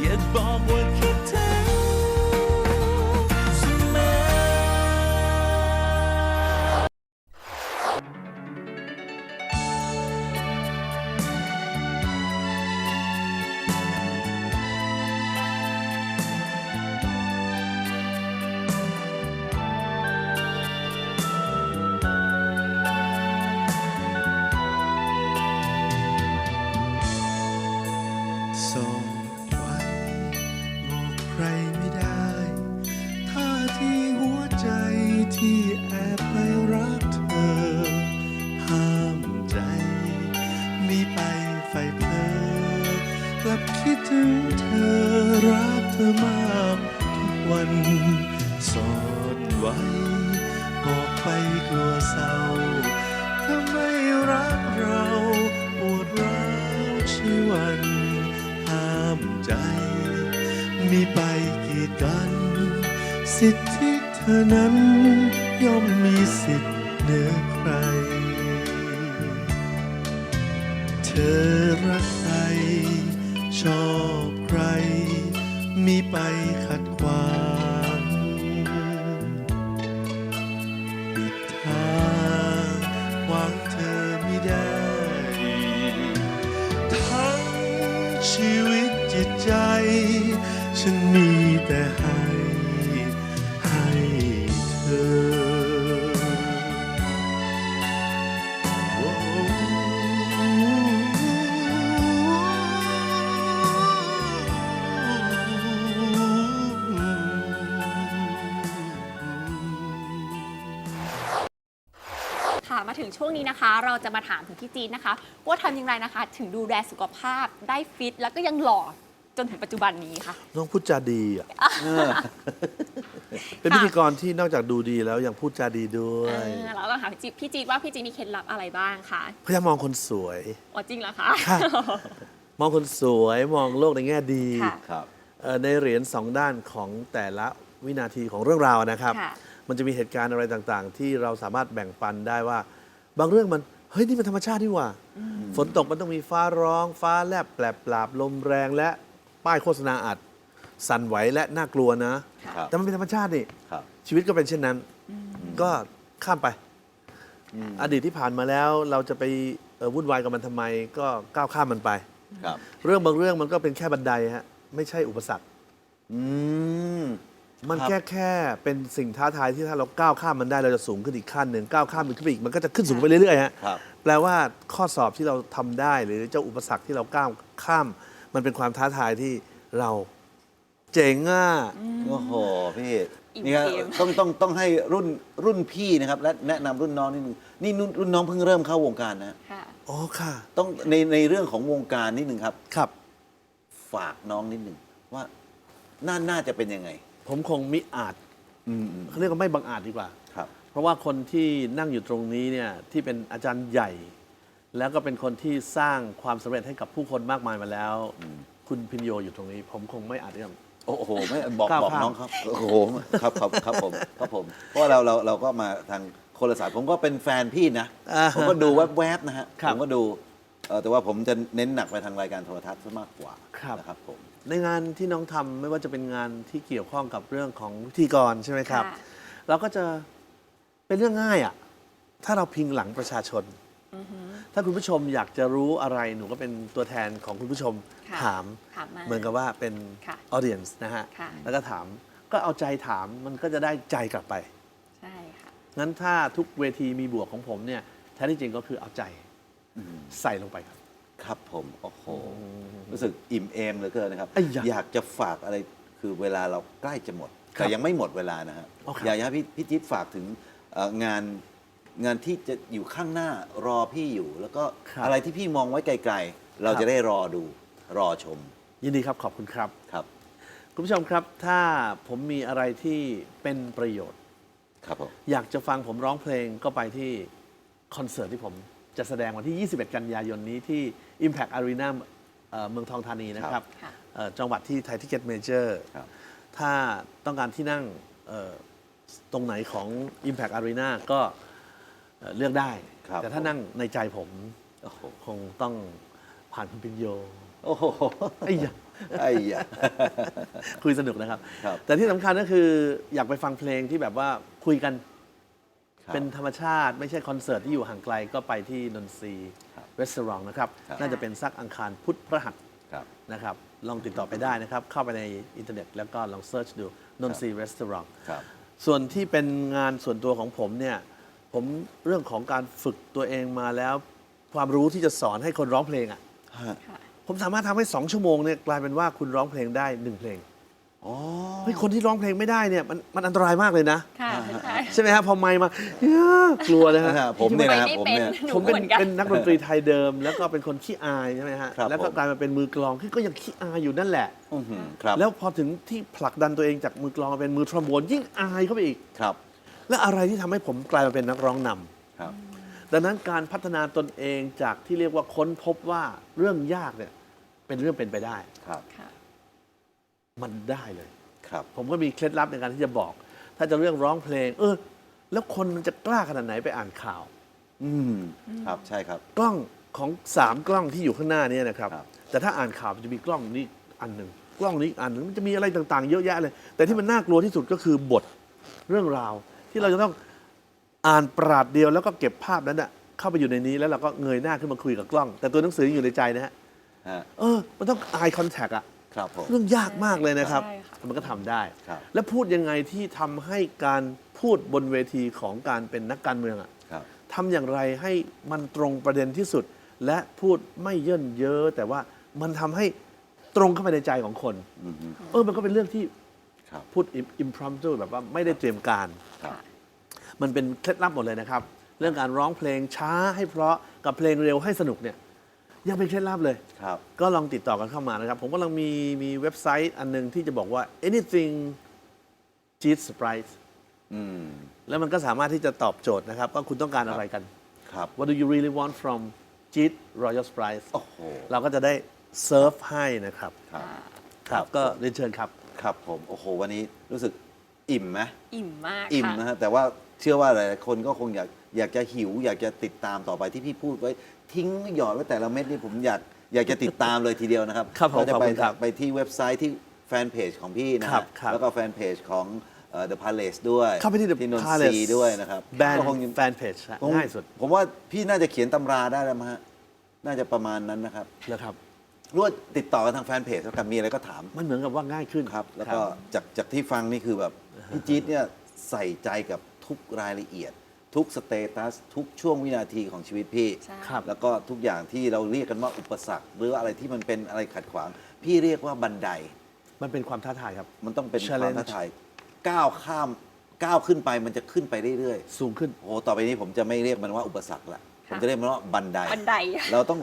อยา เธอมากทุกวันโสดไว้ บอกไปกลัวเศร้าถ้าไม่รักเราปวดร้าวชีวันห้ามใจ มีไปกีดกัน สิทธิเธอนั้นย่อมมีสิทธิ์เหนือใคร เธอรักใครชอบใคร มีไปขัดขวาง ช่วงนี้นะคะ เราจะมาถามถึงพี่จีนนะคะ ว่าทำอย่างไรนะคะ ถึงดูแลสุขภาพได้ฟิต แล้วก็ยังหล่อจนถึงปัจจุบันนี้ค่ะ น้องพูดจาดีอะเป็นพิธีกรที่นอกจากดูดีแล้วยังพูดจาดีด้วเอย อเราต้องถามพี่จีนพี่จีนว่าพี่จีนมีเคล็ดลับอะไรบ้างคะพยายามมองคนสวย อ๋อจริงเหรอคะ ค่ะ มองคนสวยมองโลกในแง่ดีค่ะ ครับ เอ่อในเหรียญสองด้านของแต่ละวินาทีของเรื่องราวนะครับ ค่ะ มันจะมีเหตุการณ์อะไรต่างๆ ที่เราสามารถแบ่งปันได้ว่า บางเรื่องมันเฮ้ยนี่มันธรรมชาตินี่หว่า ฝนตกมันต้องมีฟ้าร้อง ฟ้าแลบแปลบปราบลมแรงและป้ายโฆษณาอัด สั่นไหวและน่ากลัวนะ ครับแต่มันเป็นธรรมชาตินี่ ครับ ชีวิตก็เป็นเช่นนั้น ก็ข้ามไปอดีตที่ผ่านมาแล้วเราจะไปเอ่อวุ่นวายกับมันทำไม ก็ก้าวข้ามมันไป ครับ เรื่องบางเรื่องมันก็เป็นแค่บันไดฮะไม่ใช่อุปสรรค อืม มันครับแค่แค่เป็นสิ่งท้าทายที่ถ้าเราก้าวข้ามมันได้เราจะสูงขึ้นอีกขั้นหนึ่งก้าวข้ามมันขึ้นไปอีกมันก็จะขึ้นสูงไปเรื่อยๆฮะครับ แปลว่าข้อสอบที่เราทำได้หรือเจ้าอุปสรรคที่เราก้าวข้าม มันเป็นความท้าทายที่เราเจ๋งอะ โอ้โหพี่อิ่มนี่ครับเกมต้องต้องต้องให้รุ่นรุ่นพี่นะครับ และแนะนำรุ่นน้องนิดนึงนี่รุ่นรุ่นน้องเพิ่งเริ่มเข้าวงการนะ ค่ะ อ๋อค่ะ ต้องในในเรื่องของวงการนิดนึงครับ ครับ ฝากน้องนิดนึงว่าน่าน่าจะเป็นยังไง ผมคงมิอาจอืมอืมเขาเรียกว่าไม่บังอาจดีกว่า ครับ เพราะว่าคนที่นั่งอยู่ตรงนี้เนี่ยที่เป็นอาจารย์ใหญ่ แล้วก็เป็นคนที่สร้างความสำเร็จให้กับผู้คนมากมายมาแล้ว คุณพินโยอยู่ตรงนี้ ผมคงไม่อาจจะ โอ้โหไม่บอกก้าวบอกข้าม น้องครับโอ้โหครับครับครับผมครับผม เพราะว่าเราเราเราก็มาทางคนละสายผมก็เป็นแฟนพี่นะอ่าผมก็ดูแวบๆนะฮะ ครับผมก็ดู เอ่อแต่ว่าผมจะเน้นหนักไปทางรายการโทรทัศน์ซะมากกว่าครับ นะครับผม ในงานที่น้องทำไม่ว่าจะเป็นงานที่เกี่ยวข้องกับเรื่องของพิธีกรใช่ไหมครับ ค่ะ เราก็จะเป็นเรื่องง่ายอะ่ะถ้าเราพิงหลังประชาชน ถ้าคุณผู้ชมอยากจะรู้อะไรหนูก็เป็นตัวแทนของคุณผู้ชมค่ะถาม ถามมา เหมือนกับว่าเป็นค่ะ audience นะฮะ ค่ะ แล้วก็ถามก็เอาใจถามมันก็จะได้ใจกลับไป ใช่ค่ะ งั้นถ้าทุกเวทีมีบวกของผมเนี่ยแท้ที่จริงก็คือเอาใจอืม ใส่ลงไปครับ ครับผมโอ้โหรู้สึกอิ่มเอมเหลือเกินนะครับไอ้ยะอยากจะฝากอะไรคือเวลาเราใกล้จะหมดครับแต่ยังไม่หมดเวลานะฮะอ๋อครับอยากให้พี่พี่จิ๊ดฝากถึงเอ่องานงานที่จะอยู่ข้างหน้ารอพี่อยู่ แล้วก็อะไรที่พี่มองไว้ไกล ๆ เราจะได้รอดูรอชม ยินดีครับขอบคุณครับครับ คุณผู้ชมครับถ้าผมมีอะไรที่เป็นประโยชน์ ครับผมอยากจะฟังผมร้องเพลงก็ไปที่คอนเสิร์ตที่ผม จะแสดงวันที่ 21 กันยายนนี้ที่ Impact Arena เอ่อเมืองทองธานีนะครับค่ะ เอ่อจังหวัดที่ไทยทิเก็ตเมเจอร์ครับ ถ้าต้องการที่นั่งเอ่อตรงไหนของ Impact Arena ก็เอ่อเลือกได้ ครับ แต่ถ้านั่งในใจผมโอ้โหคงต้องผ่านคุณปิญโยโอ้โหไอ้ยะ ไอ้ยะ คุยสนุกนะครับ ครับแต่ที่สำคัญก็คืออยากไปฟังเพลงที่แบบว่าคุยกันครับ เป็นธรรมชาติไม่ใช่คอนเสิร์ตที่อยู่ห่างไกลก็ไปที่นนทรีครับรีสอร์ทนะครับครับ น่าจะเป็นสักอังคารพุธพฤหัสครับนะครับ ลองติดต่อไปได้นะครับ เข้าไปในอินเทอร์เน็ตแล้วก็ลองเซิร์ชดูนนทรีรีสอร์ทครับส่วนที่เป็นงานส่วนตัวของผมเนี่ย ผมเรื่องของการฝึกตัวเองมาแล้ว ความรู้ที่จะสอนให้คนร้องเพลงอะค่ะผมสามารถทำให้ 2 ชั่วโมงเนี่ยกลายเป็นว่าคุณร้องเพลงได้หนึ่งเพลงอ๋อ เฮ้ยคนที่ร้องเพลงไม่ได้เนี่ยมันมันอันตรายมากเลยนะ ค่ะใช่ใช่ไหมครับพอไมค์มาเอ้อกลัวเลยฮะ ผมเนี่ยไปนะครับไม่ผมเป็นเนี่ยหนูผมเป็นเหมือนกันเป็นนักดนตรีไทยเดิม แล้วก็เป็นคนขี้อายใช่ไหมฮะครับแล้วก็ผม กลายมาเป็นมือกลองที่ก็ยังขี้อายอยู่นั่นแหละ อื้อหือครับแล้วพอถึงที่ผลักดันตัวเองจากมือกลองมาเป็นมือทรอมโบนยิ่งอายเข้าไปอีก ครับและอะไรที่ทำให้ผมกลายมาเป็นนักร้องนำครับ ดังนั้นการพัฒนาตนเองจากที่เรียกว่าค้นพบว่าเรื่องยากเนี่ยเป็นเรื่องเป็นไปได้ ครับ ค่ะ มันได้เลย ครับ ผมก็มีเคล็ดลับในการที่จะบอก ถ้าจะเรื่องร้องเพลง เออ แล้วคนมันจะกล้าขนาดไหนไปอ่านข่าว อืม ครับ ใช่ครับ กล้องของสามกล้องที่อยู่ข้างหน้าเนี้นะครับ ครับ แต่ถ้าอ่านข่าวมันจะมีกล้องนี้อันหนึ่งกล้องนี้อีกอันหนึ่งมันจะมีอะไรต่างๆ เยอะแยะเลย แต่ที่มันน่ากลัวที่สุดก็คือบทเรื่องราว ที่เราจะต้องอ่านปราดเดียวแล้วก็เก็บภาพนั้นอะเข้าไปอยู่ในนี้แล้วเราก็เงยหน้าขึ้นมาคุยกับกล้อง แต่ตัวหนังสือยังอยู่ในใจนะฮะ ฮะ เออ มันต้อง eye contact อะ ครับผม เรื่องยากมากเลยนะครับ ใช่ค่ะ มันก็ทำได้ ครับ และพูดยังไงที่ทำให้การพูดบนเวทีของการเป็นนักการเมืองอะครับ ทำอย่างไรให้มันตรงประเด็นที่สุด และพูดไม่เยินเยอะแต่ว่ามันทำให้ตรงเข้าไปในใจของคน อือหือเออ มันก็เป็นเรื่องที่ครับ พูด impromptu แบบว่าไม่ได้เตรียมการ ครับ มันเป็นเคล็ดลับหมดเลยนะครับ เรื่องการร้องเพลงช้าให้เพราะกับเพลงเร็วให้สนุกเนี่ย ยังเป็นเคล็ดลับเลย ครับ ก็ลองติดต่อกันเข้ามานะครับ ผมกำลังมีมีเว็บไซต์อันหนึงที่จะบอกว่า anything cheat surprise อืม แล้วมันก็สามารถที่จะตอบโจทย์นะครับ ว่าคุณต้องการอะไรกัน ครับ What do you really want from Cheat Royal Surprise โอ้โห เราก็จะได้เซิร์ฟให้นะครับ ครับ ครับก็เรียนเชิญครับ ครับผม โอ้โห วันนี้รู้สึกอิ่มไหม อิ่มมากอิ่มค่ะ นะฮะแต่ว่าเชื่อว่าหลายๆคนก็คงอยากอยากจะหิว อยากจะติดตามต่อไปที่พี่พูดไว้ ทิ้งหยอดไว้แต่ละเม็ดนี่ผมอยากอยากจะติดตามเลยทีเดียวนะครับครับผมก็จะขอบไปคุณครับไปที่เว็บไซต์ที่แฟนเพจของพี่นะครัฮะบครับแล้วก็แฟนเพจของเอ่อ The Palace ด้วยเข้าไปที่ The ที่นนท Palace รีด้วยนะครับแบนก็คงแฟนเพจผมง่ายสุดผมว่าพี่น่าจะเขียนตำราได้แล้วมั้งฮะน่าจะประมาณนั้นนะครับนะครับรู้ว่าติดต่อกันทางแฟนเพจแล้วกันมีอะไรก็ถาม มันเหมือนกับว่าง่ายขึ้นครับแล้วก็จากจากที่ฟังนี่คือแบบพี่จี๊ดเนี่ยใส่ใจกับทุกรายละเอียด ทุกสเตตัสทุกช่วงวินาทีของชีวิตพี่ ใช่ ครับ แล้วก็ทุกอย่างที่เราเรียกกันว่าอุปสรรค หรือว่าอะไรที่มันเป็นอะไรขัดขวาง พี่เรียกว่าบันได มันเป็นความท้าทายครับ มันต้องเป็นความ Challenge ท้าทายก้าวข้ามก้าวขึ้นไปมันจะขึ้นไปเรื่อยสูงขึ้น ๆโอ้โหต่อไปนี้ผมจะไม่เรียกมันว่าอุปสรรคละผมจะเรียกมันว่าบันได บันได เราต้อง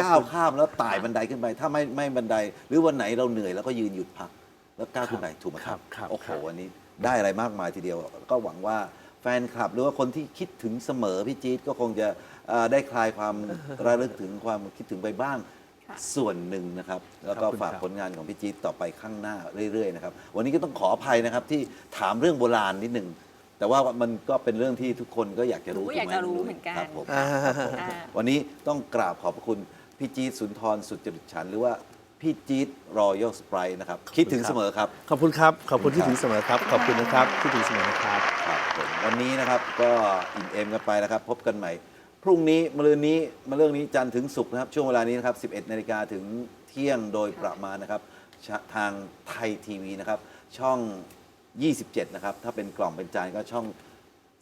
ก้าวข้ามแล้วไต่บันไดขึ้นไป ถ้าไม่ไม่บันได หรือวันไหนเราเหนื่อยแล้วก็ยืนหยุดพัก แล้วก้าวขึ้นไปถูกไหมครับครับโอ้โหครับ วันนี้ได้อะไรมากมายทีเดียว ก็หวังว่า แฟนคลับหรือว่าคนที่คิดถึงเสมอพี่จี๊ดก็คงจะเอ่อได้คลายความ ระลึกถึงความคิดถึงไปบ้างค่ะ ส่วนหนึ่งนะครับ แล้วก็ขอบคุณฝากครับ ผลงานของพี่จี๊ดต่อไปข้างหน้าเรื่อยๆนะครับวันนี้ก็ต้องขออภัยนะครับที่ถามเรื่องโบราณนิดหนึ่งแต่ว่ามันก็เป็นเรื่องที่ทุกคนก็อยากจะรู้รู้ถูอยากไหมจะรู้เหมือนกัน ครับผมอ่าอ่า วันนี้ต้องกราบขอบพระคุณพี่จี๊ดสุนทรสุจริตฉันท์หรือว่า พี่จี๊ดรอยัลสไปร์นะครับ คิดถึงเสมอครับ ขอบคุณครับ ขอบคุณที่ครับถึงเสมอครับ ขอบคุณนะครับที่ถึงเสมอนะครับ ครับผมวันนี้นะครับก็อิ่มเอมกันไปนะครับ พบกันใหม่ พรุ่งนี้มะรืนนี้มาเรื่องนี้จันทร์ถึงศุกร์นะครับ ช่วงเวลานี้นะครับ 11 นาฬิกาถึงเที่ยงโดยประมาณนะครับชะทางไทยทีวีนะครับ ช่อง 27 นะครับ ถ้าเป็นกล่องเป็นจานก็ช่อง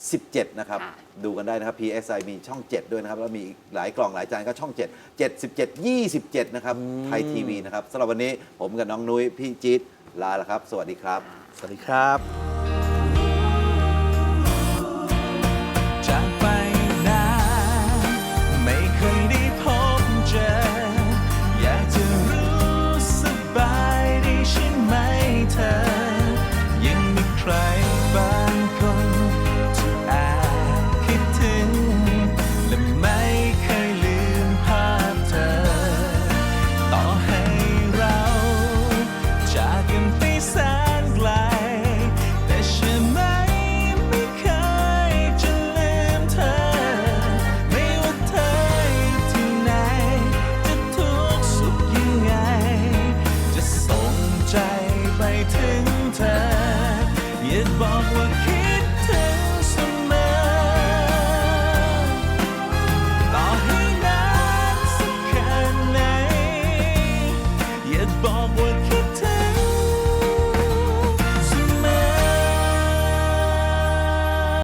17 นะครับ ค่ะดูกันได้นะครับ PSI มีช่อง 7 ด้วยนะครับ แล้วมีอีกหลายกล่องหลายจานก็ช่อง 7 7 17 27 นะครับ ไทยทีวีนะครับสำหรับวันนี้ผมกับน้องนุ้ยพี่จี๊ดลาแล้วครับ สวัสดีครับ สวัสดีครับ ถึงเธออย่าบอกว่าคิด